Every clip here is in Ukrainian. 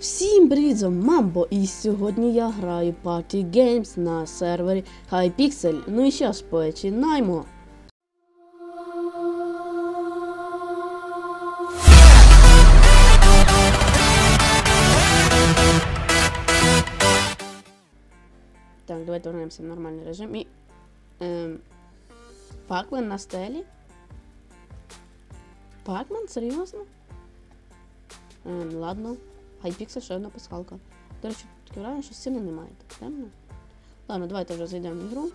Всім привіт, з Мамбо, і сьогодні я граю Party Games на сервері Hypixel. Ну і ж, починаємо. Так, давайте вернемося в нормальний режим. І. Ем, Пакмен на стелі? Пакмен? Серйозно? Ем, ладно. Hypixel ще одна пасхалка. До речі, таке враження, що сильно немає. Так, темно? Ладно, давайте вже зайдемо в ігру.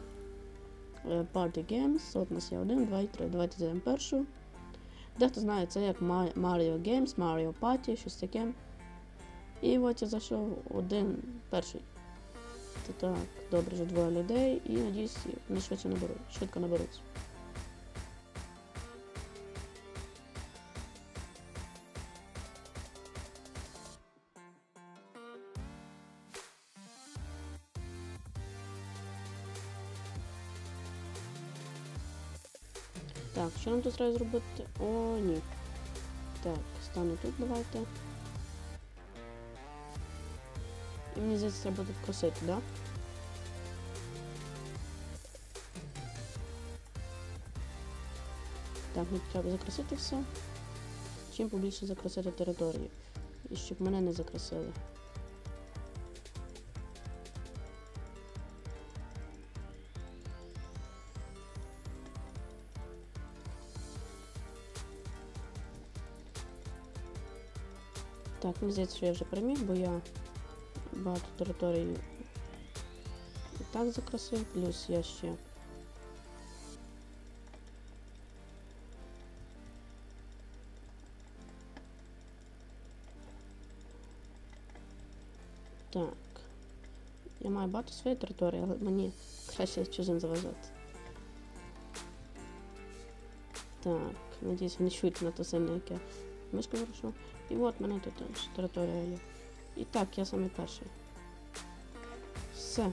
Е, Party Games. От у нас є 1, 2 і 3. Давайте зайдемо першу. Дехто знає, це як Mario Games, Mario Party, щось таке. І от я зайшов один перший. Це так, добре, вже двоє людей і надіюсь, вони швидше наберуть, швидко наберуться. Так, що нам тут треба зробити? О, ні. Так, стану тут давайте. І мені здається, треба тут косити, да? Так, мені треба закрасити все. Чим побільше закрасити територію. І щоб мене не закрасили. Так, мені здається, що я вже переміг, бо я багато територій і так закрасив, плюс я ще. Так. Я маю багато своєї території, але мені краще чужим заважати. Так, надіюсь, вони чують на то сильно, як я мишку вирушу. І от мене тут теж територія є. І так, я самий перший. Все.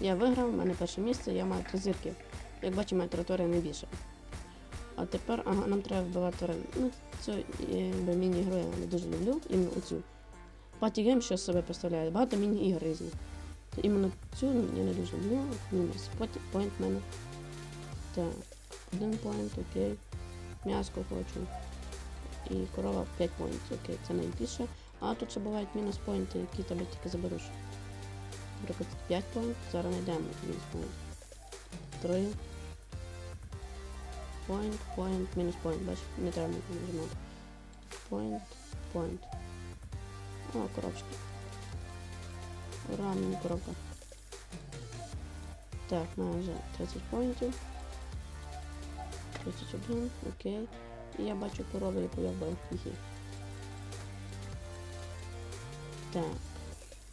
Я виграв, у мене перше місце, я маю три зірки. Як бачимо, моя територія найбільша. А тепер, ага, нам треба вбивати тварин. Ну, цю міні-ігру я не дуже люблю, іменно оцю. Party Game що з себе представляє? Багато міні-ігор різних. Іменно цю я не дуже люблю. Мінус. Поінт в мене. Так, один поінт, окей. М'яско хочу. І корова 5 поінтів, окей, це найбільше. А тут ще бувають мінус поінти, які тебе тільки забереш. Наприклад, 5 поінт, зараз знайдемо мінус поінт. 3. Поінт, поінт, мінус поінт, бачиш, не треба нажимати. Поінт, поінт. О, коробочки. Ура, мені коробка. Так, маю вже 30 поінтів. 31, окей. І я бачу корову, яку я вбив. Так,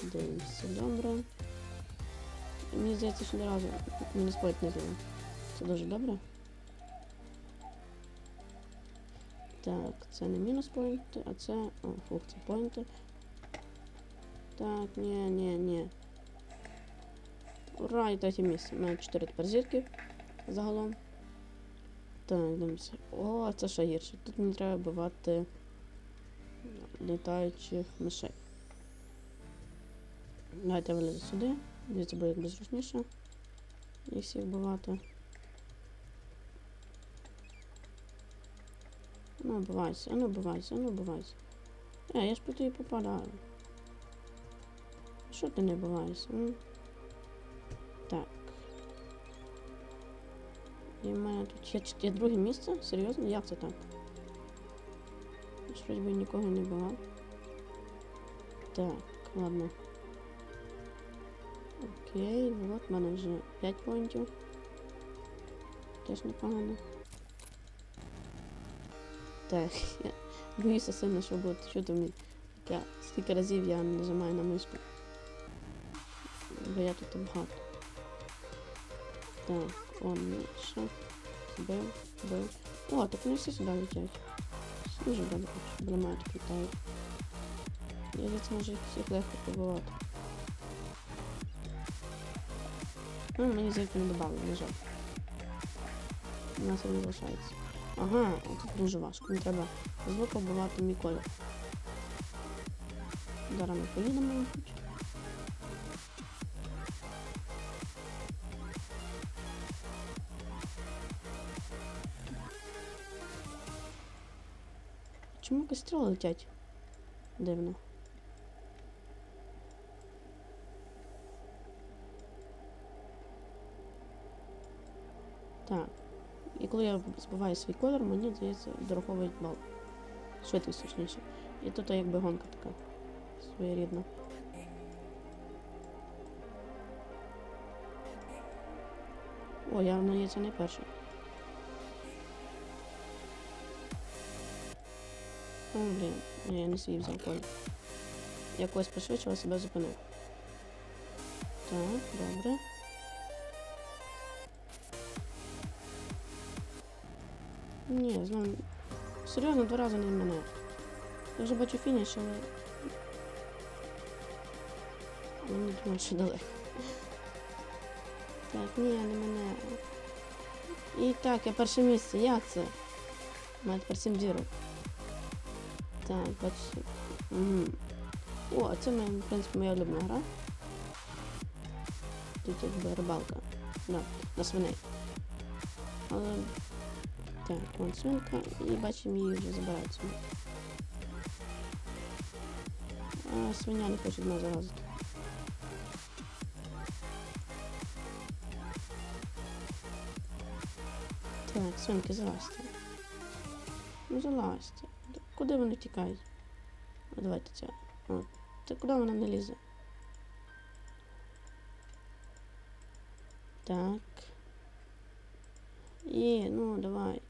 дивимося, добре. Мені здається, що ні разу мінус поінт не зловив. Це дуже добре. Так, це не мінус поінти, а це... О, фух, це поінти. Так, ні, ні, ні. Ура, і третє місце. У мене 4 тепер зірки загалом. Так, дивимося. О, це ще гірше. Тут мені треба вбивати літаючих мишей. Давайте вилізу сюди. Дивіться, буде якби зручніше. Їх всіх вбивати. Ну, вбивайся, ну вбивайся, ну вбивайся. Е, я ж по тобі попадаю. Що ти не вбиваєшся? Так. І в мене тут чот- є друге місце? Серйозно? Як це так? Вроді би нікого не була. Так, ладно. Окей, от в мене вже 5 поінтів. Теж непогано. Так, я боюся сильно, що буде чути мені. Я, скільки разів я нажимаю на мишку. Бо я тут багато. Так, он ще. Бив, бив. О, так вони всі сюди летять. Дуже добре, що бламають літають. Я це можу всіх легко побивати. Ну, мені здається, не додали, на жаль. У нас він залишається. Ага, тут дуже важко. Мені треба звук побивати мій колір. Зараз ми поїдемо, Чому костріли летять? Дивно. Так. І коли я збиваю свій колір, мені здається, дораховують бал. Швидкість точніше. І тут якби гонка така своєрідна. О, я це не перший. О, блін, Ні, я не свій взяв колір. Я когось пришвидшила, себе зупинив. Так, добре. Ні, знову. Серйозно, два рази не мене. Я вже бачу фініш, але. Я не думаю, що далеко. Так, ні, не мене. І так, я перше місце. Як це? Тепер 7 зірок. Так, бачу. Угу. О, це моя, в принципі, моя улюблена гра. Тут якби рибалка. Да, на свиней. Але так, вон свинка, і бачимо її вже забирають свиню. А свиня не хоче мене заразити. Так, свинки, залазьте. Ну залазьте. Куди вони тікають? О, давайте ця. О, та куди вона не лізе? Так. Є, ну давай.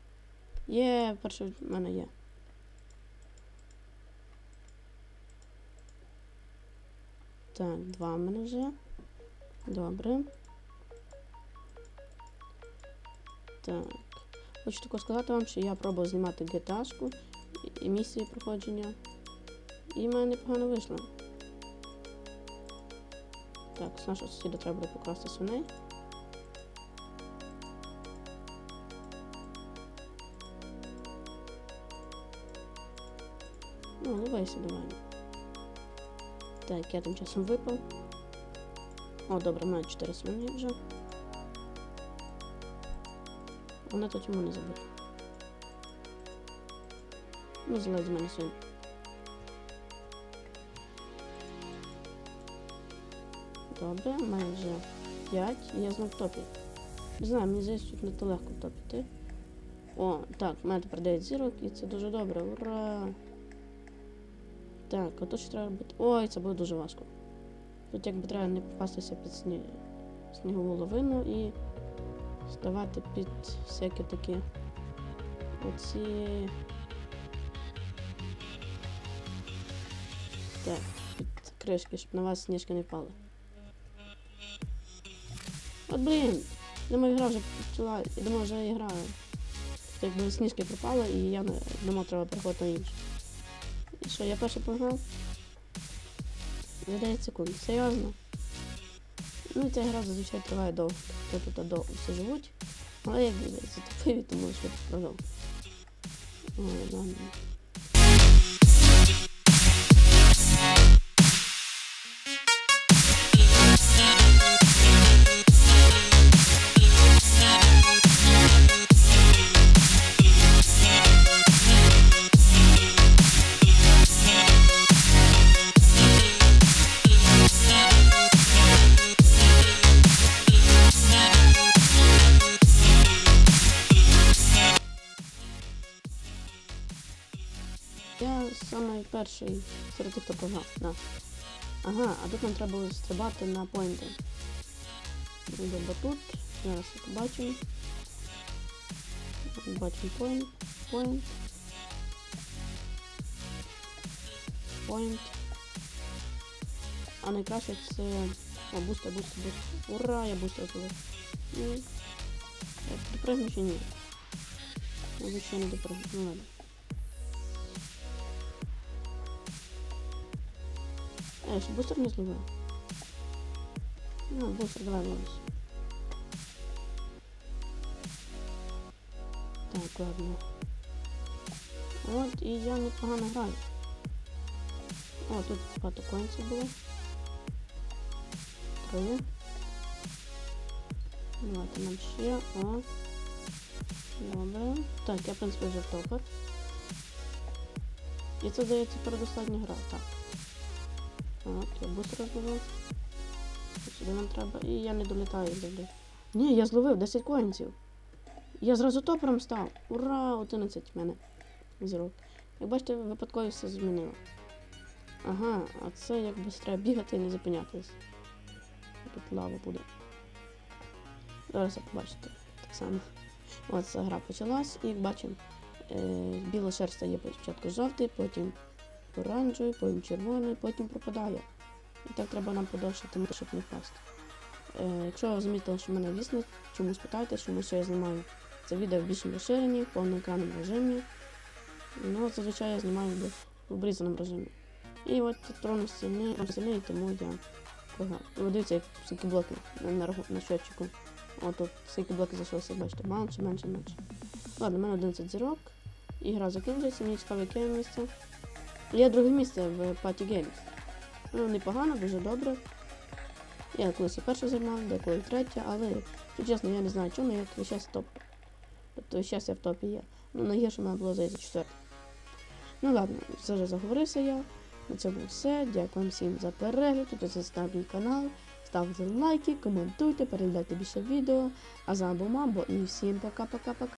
Є, перше в мене є. Так, два в мене вже. Добре. Так. Хочу тако сказати вам, що я пробував знімати GTA-шку і- місії проходження. І в мене непогано вийшло. Так, з нашого сусіда треба буде покласти свиней. Ну, ливайся давай. Так, я тим часом випав. О, добре, маю 4 свині вже. Вона тут йому не забуде. Залазь з мене свинь. Добре, маю вже 5 і я знов топі. Не знаю, мені здається, тут не то легко йти. О, так, в мене тепер 9 зірок і це дуже добре. Ура! Так, а ще треба робити. Ой, це буде дуже важко. Тут якби треба не попастися під сні... снігову лавину і ставати під всякі такі оці. Так, під кришки, щоб на вас сніжки не впали. От блін! Думаю, гра вже почала. Я думаю, вже і граю. Якби сніжки пропали і я думав, треба переходити на інше. І що, я перший погнав? За 9 секунд. Серйозно? Ну і ця гра зазвичай триває довго. Хто тут довго все живуть. Але як затопив, тому швидко програв. Ой, ладно. Перший серед тих, хто програв, да. Ага, а тут нам треба було стрибати на поінти. Буде батут. Зараз побачимо. Бачимо поінт. Поінт. Поінт. А найкраще це... О, бустер, бустер, бустер. Ура, я бустер зробив. Так, допригну чи ні? Мабуть, ще не допригну. Ну ладно. Е, ще бустер не зловив. Ну, бустер, давай ловись. Так, ладно. От, і я непогано граю. О, тут багато конців було. Три. Давайте нам ще. О. Добре. Так, я, в принципі, вже в топер. І це, здається, передостання гра. Так. Я бустер розбивав. Сюди нам треба. І я не долітаю завжди. Ні, я зловив 10 коінців. Я зразу топером став. Ура! 11 в мене. Зірок. Як бачите, випадково все змінило. Ага, а це якби треба бігати і не зупинятись. Тут лава буде. Зараз як побачите. Так само. От ця гра почалась, і бачимо, е, біла шерсть стає спочатку жовтий, потім оранжевий, потім червоний, потім пропадає. І так треба нам подовшити, щоб не впасти. Е, якщо ви замітили, що в мене вісне, чомусь питайте, чому що я знімаю це відео в більшому розширенні, в повноекранному режимі. Ну, зазвичай я знімаю в обрізаному режимі. І от трон стіни, стіни, тому я програв. Ви дивіться, як скільки блоків на, на, на. От тут скільки блоків залишилося, бачите, менше, менше, менше. Ладно, в мене 11 зірок. Ігра закінчується, мені цікаво, яке місце. Я друге місце в Party Games. Ну, непогано, дуже добре. Я колись і перше займав, деколи третє, але, якщо чесно, я не знаю чому, я весь час топ. Тобто зараз я в топі є. Ну, найгірше мене було здається четверте. Ну ладно, все вже заговорився я. На цьому все. Дякую всім за перегляд. Підписуйтесь на мій канал, ставте лайки, коментуйте, переглядайте більше відео. А з вами був Мамбо і всім пока-пока-пока.